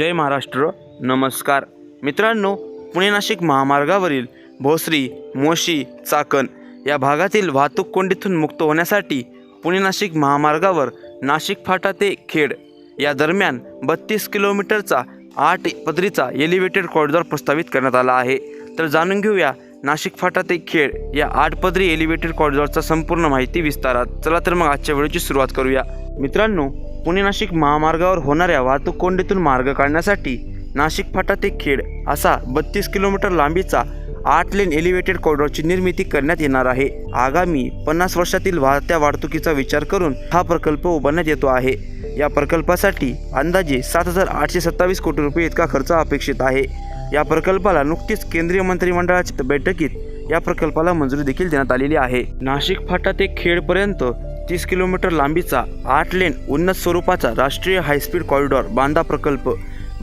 जय महाराष्ट्र. नमस्कार. मित्रांनो पुणे नाशिक महामार्गावरील भोसरी मोशी चाकण या भागातील वाहतूक कोंडीतून मुक्त होण्यासाठी पुणे नाशिक महामार्गावर नाशिक फाटा ते खेड या दरम्यान बत्तीस किलोमीटरचा आठ पदरीचा एलिव्हेटेड कॉरिडॉर प्रस्तावित करण्यात आला आहे. तर जाणून घेऊया नाशिक फाटा ते खेड या आठ पदरी एलिव्हेटेड कॉरिडॉरचा संपूर्ण माहिती विस्तारात. चला तर मग आजच्या वेळेची सुरुवात करूया. मित्रांनो पुणे नाशिक महामार्गावर होणाऱ्या वाहतूक कोंडीतून मार्ग काढण्यासाठी नाशिक फाटा ते खेड असा बत्तीस किलोमीटर लांबीचा आठ लेन एलिव्हेटेड कॉरिडॉरची निर्मिती करण्यात येणार आहे. आगामी पन्नास वर्षातील वाढत्या वाहतुकीचा विचार करून हा प्रकल्प उभारण्यात येतो आहे. या प्रकल्पासाठी अंदाजे सात हजार आठशे सत्तावीस कोटी रुपये इतका खर्च अपेक्षित आहे. या प्रकल्पाला नुकतीच केंद्रीय मंत्रिमंडळाच्या बैठकीत या प्रकल्पाला मंजुरी देखील देण्यात आलेली आहे. नाशिक फाटा ते खेडपर्यंत तीस किलोमीटर लांबीचा आठ लेन उन्नत स्वरूपाचा राष्ट्रीय हायस्पीड कॉरिडॉर बांदा प्रकल्प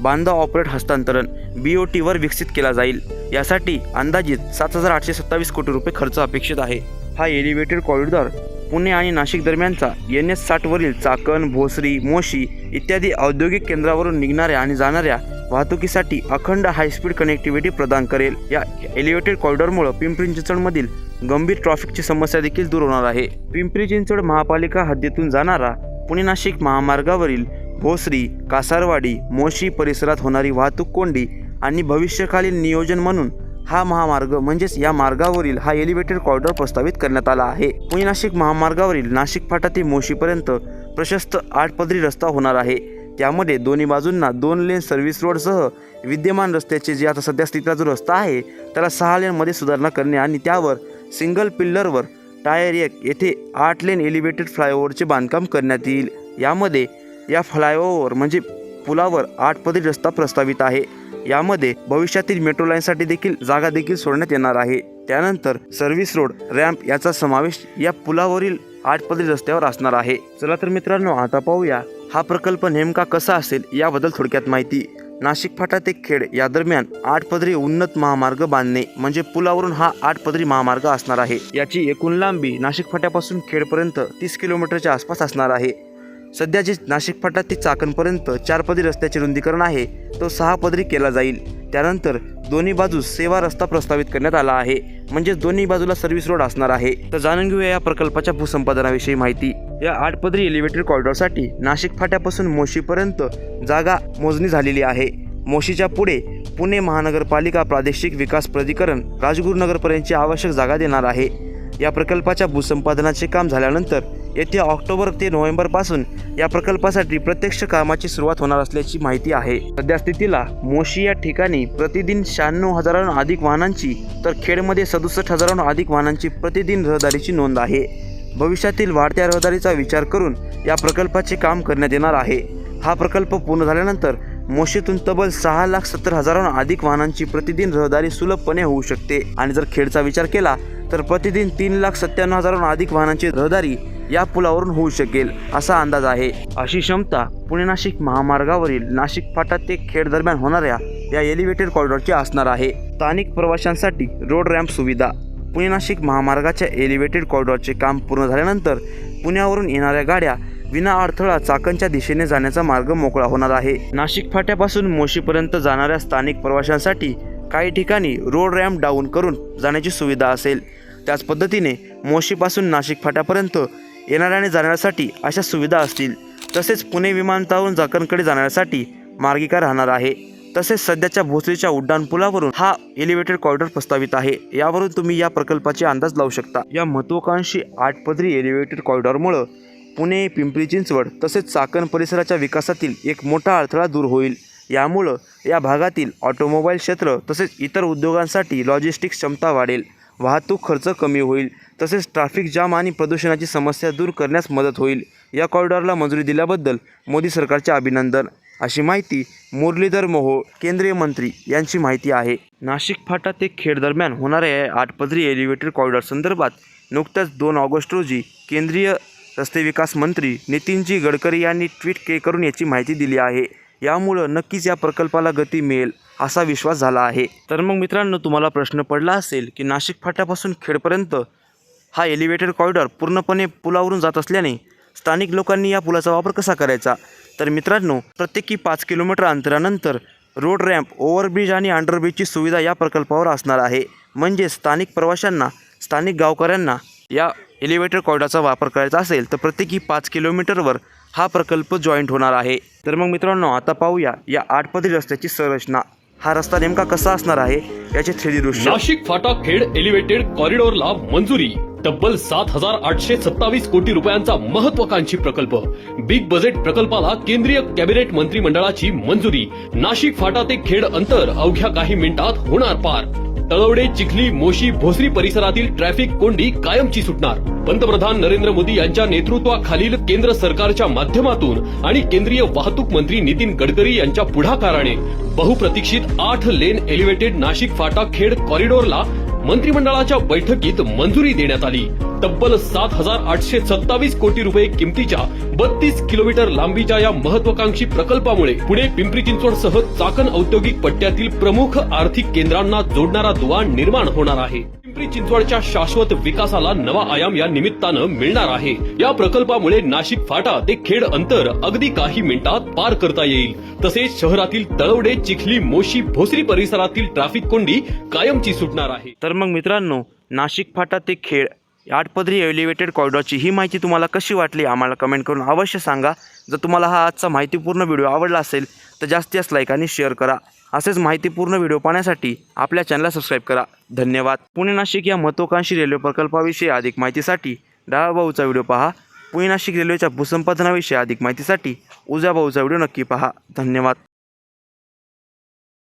बांदा ऑपरेट हस्तांतरण बी ओ टीवर विकसित केला जाईल. यासाठी अंदाजित सात हजार आठशे सत्तावीस कोटी रुपये खर्च अपेक्षित आहे. हा एलिव्हेटेड कॉरिडॉर पुणे आणि नाशिक दरम्यानचा एन एस साठवरील चाकण भोसरी मोशी इत्यादी औद्योगिक केंद्रावरून निघणाऱ्या आणि जाणाऱ्या वाहतुकीसाठी अखंड हायस्पीड कनेक्टिव्हिटी प्रदान करेल. या एलिव्हेटेड कॉरिडॉरमुळे पिंपरी चिंचवडमधील गंभीर ट्रॅफिकची समस्या देखील दूर होणार आहे. पिंपरी चिंचवड महापालिका हद्दीतून जाणारा पुणे नाशिक महामार्गावरील भोसरी कासारवाडी मोशी परिसरात होणारी वाहतूक कोंडी आणि भविष्यकालीन नियोजन म्हणून हा महामार्ग म्हणजेच या मार्गावरील हा एलिव्हेटेड कॉरिडॉर प्रस्तावित करण्यात आला आहे. पुणे नाशिक महामार्गावरील नाशिक फाटा ते मोशीपर्यंत प्रशस्त आठ पदरी रस्ता होणार आहे. त्यामध्ये दोन्ही बाजूंना दोन लेन सर्व्हिस रोडसह विद्यमान रस्त्याचे जे आता सध्या स्थितीचा जो रस्ता आहे त्याला सहा लेनमध्ये सुधारणा करणे आणि त्यावर सिंगल पिल्लरवर टायर एक येथे आठ लेन एलिव्हेटेड फ्लायओव्हरचे बांधकाम करण्यात येईल. यामध्ये या फ्लायओव्हर म्हणजे पुलावर आठ पदरी रस्ता प्रस्तावित आहे. यामध्ये भविष्यातील मेट्रो लाईनसाठी देखील जागा देखील सोडण्यात येणार आहे. त्यानंतर सर्व्हिस रोड रॅम्प याचा समावेश या पुलावरील आठ पदरी रस्त्यावर असणार आहे. चला तर मित्रांनो आता पाहूया हा प्रकल्प नेमका कसा असेल याबद्दल थोडक्यात माहिती. नाशिक फाटा ते खेड या दरम्यान आठ पदरी उन्नत महामार्ग बांधणे म्हणजे पुलावरून हा आठ पदरी महामार्ग असणार आहे. याची एकूण लांबी नाशिक फाट्यापासून खेडपर्यंत तीस किलोमीटरच्या आसपास असणार आहे. सध्या जे नाशिक फाटा ते चाकणपर्यंत चार पदरी रस्त्याचे रुंदीकरण आहे तो सहा पदरी केला जाईल. त्यानंतर दोन्ही बाजूस सेवा रस्ता प्रस्तावित करण्यात आला आहे. म्हणजेच दोन्ही बाजूला सर्व्हिस रोड असणार आहे. तर जाणून घेऊया या प्रकल्पाच्या भूसंपादनाविषयी माहिती. या आठ पदरी एलिव्हेटेड कॉरिडॉरसाठी नाशिक फाट्यापासून मोशीपर्यंत जागा मोजणी झालेली आहे. मोशीच्या पुढे पुणे महानगरपालिका प्रादेशिक विकास प्राधिकरण राजगुरुनगरपर्यंतची आवश्यक जागा देणार आहे. या प्रकल्पाच्या भूसंपादनाचे काम झाल्यानंतर येथे ऑक्टोबर ते नोव्हेंबरपासून या प्रकल्पासाठी प्रत्यक्ष कामाची सुरुवात होणार असल्याची माहिती आहे. सध्यास्थितीला मोशी या ठिकाणी प्रतिदिन शहाण्णव हजारांहून अधिक वाहनांची तर खेडमध्ये सदुसष्ट हजारांहून अधिक वाहनांची प्रतिदिन रहदारीची नोंद आहे. भविष्यातील वाढत्या रहदारीचा विचार करून या प्रकल्पाचे काम करण्यात येणार आहे. हा प्रकल्प पूर्ण झाल्यानंतर मोशीतून तब्बल सहा लाख सत्तर हजारांहून अधिक वाहनांची प्रतिदिन रहदारी सुलभपणे होऊ शकते. आणि जर खेडचा विचार केला तर प्रतिदिन तीन लाख सत्त्याण्णव हजारांहून अधिक वाहनांची रहदारी या पुलावरून होऊ शकेल असा अंदाज आहे. अशी क्षमता पुणे नाशिक महामार्गावरील नाशिक फाटा ते खेड दरम्यान होणाऱ्या या एलिव्हेटेड कॉरिडॉरची असणार आहे. स्थानिक प्रवाशांसाठी रोड रॅम्प सुविधा. पुणे नाशिक महामार्गाच्या एलिव्हेटेड कॉरिडॉरचे काम पूर्ण झाल्यानंतर पुण्यावरून येणाऱ्या गाड्या विना अडथळा चाकणच्या दिशेने जाण्याचा मार्ग मोकळा होणार आहे. नाशिक फाट्यापासून मोशीपर्यंत जाणाऱ्या स्थानिक प्रवाशांसाठी काही ठिकाणी रोड रॅम्प डाऊन करून जाण्याची सुविधा असेल. त्याच पद्धतीने मोशीपासून नाशिक फाट्यापर्यंत येणाऱ्या आणि जाणाऱ्यासाठी अशा सुविधा असतील. तसेच पुणे विमानतळावरून चाकणकडे जाण्यासाठी मार्गिका राहणार आहे. तसेच सध्याच्या भोसरीच्या उड्डाणपुलावरून हा एलिव्हेटेड कॉरिडॉर प्रस्तावित आहे. यावरून तुम्ही या प्रकल्पाचे अंदाज लावू शकता. या महत्वाकांक्षी आठ पदरी एलिव्हेटेड कॉरिडॉरमुळं पुणे पिंपरी चिंचवड तसेच चाकण परिसराच्या विकासातील एक मोठा अडथळा दूर होईल. यामुळं या भागातील ऑटोमोबाईल क्षेत्र तसेच इतर उद्योगांसाठी लॉजिस्टिक क्षमता वाढेल. वाहतूक खर्च कमी होईल तसेच ट्रॅफिक जाम आणि प्रदूषणाची समस्या दूर करण्यास मदत होईल. या कॉरिडॉरला मंजुरी दिल्याबद्दल मोदी सरकारचे अभिनंदन. अशी माहिती मुरलीधर मोहोळ केंद्रीय मंत्री यांची माहिती आहे. नाशिक फाटा ते खेड दरम्यान होणाऱ्या या आठ पदरी एलिव्हेटेड कॉरिडॉर संदर्भात नुकत्याच दोन ऑगस्ट रोजी केंद्रीय रस्ते विकास मंत्री नितीनजी गडकरी यांनी ट्विट के करून याची माहिती दिली आहे. यामुळं नक्कीच या प्रकल्पाला गती मिळेल. असा विश्वास झाला आहे. तर मग मित्रांनो तुम्हाला प्रश्न पडला असेल की नाशिक फाट्यापासून खेडपर्यंत हा एलिव्हेटेड कॉरिडॉर पूर्णपणे पुलावरून जात असल्याने स्थानिक लोकांनी या पुलाचा वापर कसा करायचा? तर मित्रांनो प्रत्येकी पाच किलोमीटर अंतरानंतर रोड रॅम्प ओव्हरब्रिज आणि अंडरब्रिजची सुविधा या प्रकल्पावर असणार आहे. म्हणजे स्थानिक प्रवाशांना स्थानिक गावकऱ्यांना या एलिव्हेटर कॉरिडॉरचा वापर करायचा असेल तर प्रत्येकी पाच किलोमीटरवर हा प्रकल्प जॉईंट होणार आहे. तर मग मित्रांनो आता पाहूया या आठपदरी रस्त्याची संरचना. हा रस्ता नेमका कसा असणार आहे याचे थ्री दृश्य. नाशिक फाटा खेड एलिव्हेटेड कॉरिडॉरला मंजुरी. तब्बल सात हजार आठशे सत्तावीस कोटी रुपयांचा महत्वाकांक्षी प्रकल्प. बिग बजेट प्रकल्पाला केंद्रीय कॅबिनेट मंत्रिमंडळाची मंजुरी. नाशिक फाटा ते खेड अंतर अवघ्या काही मिनिटात होणार पार. तळवडे चिखली मोशी भोसरी परिसरातील ट्रॅफिक कोंडी कायमची सुटणार. पंतप्रधान नरेंद्र मोदी यांच्या नेतृत्वाखालील केंद्र सरकारच्या माध्यमातून आणि केंद्रीय वाहतूक मंत्री नितीन गडकरी यांच्या पुढाकाराने बहुप्रतीक्षित आठ लेन एलिव्हेटेड नाशिक फाटा खेड कॉरिडॉरला मंत्रिमंडळाच्या बैठकीत मंजुरी देण्यात आली. तब्बल सात हजार आठशे सत्तावीस कोटी रुपये किमतीच्या बत्तीस किलोमीटर लांबीच्या या महत्वाकांक्षी प्रकल्पामुळे पुणे पिंपरी चिंचवड सह चाकण औद्योगिक पट्ट्यातील प्रमुख आर्थिक केंद्रांना जोडणारा दुवा निर्माण होणार आहे. पिंपरी चिंचवडच्या शाश्वत विकासाला नवा आयाम या निमित्तानं मिळणार आहे. या प्रकल्पामुळे नाशिक फाटा ते खेड अंतर अगदी काही मिनिटात पार करता येईल. तसेच शहरातील तळवडे चिखली मोशी भोसरी परिसरातील ट्रॅफिक कोंडी कायमची सुटणार आहे. तर मग मित्रांनो नाशिक फाटा ते खेड आठपदरी एलिव्हेटेड कॉरिडॉरची ही माहिती तुम्हाला कशी वाटली आम्हाला कमेंट करून अवश्य सांगा. जर तुम्हाला हा आजचा माहितीपूर्ण व्हिडिओ आवडला असेल तर जास्तीत जास्त लाईक आणि शेअर करा. असेच माहितीपूर्ण व्हिडिओ पाहण्यासाठी आपल्या चॅनलला सबस्क्राईब करा. धन्यवाद. पुणे नाशिक या महत्त्वाकांक्षी रेल्वे प्रकल्पाविषयी अधिक माहितीसाठी डावा भाऊचा व्हिडिओ पहा. पुणे नाशिक रेल्वेच्या भूसंपादनाविषयी अधिक माहितीसाठी उजाभाऊचा भाऊचा व्हिडिओ नक्की पहा. धन्यवाद.